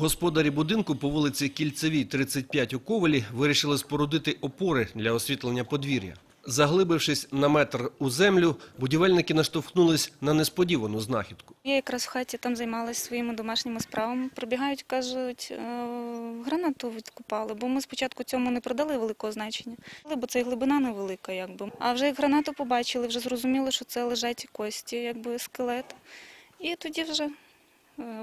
Господарі будинку по вулиці Кільцевій, 35 у Ковелі, вирішили спорудити опори для освітлення подвір'я. Заглибившись на метр у землю, будівельники наштовхнулись на несподівану знахідку. Я якраз в хаті там займалася своїми домашніми справами. Прибігають, кажуть, «Е, гранату відкупали, бо ми спочатку цьому не придали великого значення, бо це глибина невелика, якби. А вже як гранату побачили, вже зрозуміли, що це лежать кості, якби скелет. І тоді вже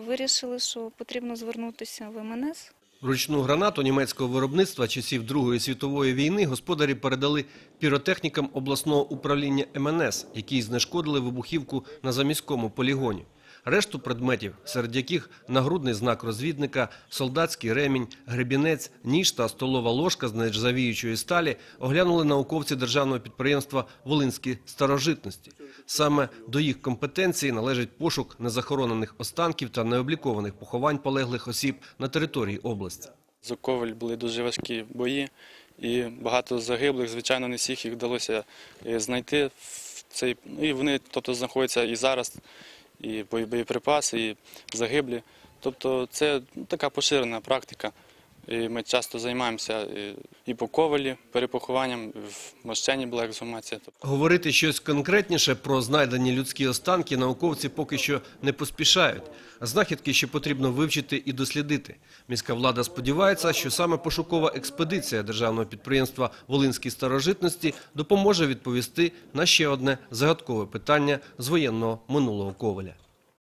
вирішили, що потрібно звернутися в МНС. Ручну гранату німецького виробництва часів Другої світової війни господарі передали піротехнікам обласного управління МНС, які знешкодили вибухівку на заміському полігоні. Решту предметів, серед яких нагрудний знак розвідника, солдатський ремінь, гребінець, ніж та столова ложка з нержавіючої сталі, оглянули науковці державного підприємства «Волинські старожитності». Саме до їх компетенції належить пошук незахоронених останків та необлікованих поховань полеглих осіб на території області. За Ковель були дуже важкі бої, і багато загиблих. Звичайно, не всіх їх вдалося е, знайти цей. ну, вони тобто, знаходяться і зараз, і боєприпаси, і загиблі. Тобто це ну, така поширена практика. І ми часто займаємося е, і по ковалі, перепохованням, в Мощені була ексгумація. Говорити щось конкретніше про знайдені людські останки науковці поки що не поспішають. Знахідки ще потрібно вивчити і дослідити. Міська влада сподівається, що саме пошукова експедиція державного підприємства «Волинські старожитності» допоможе відповісти на ще одне загадкове питання з воєнного минулого Коваля.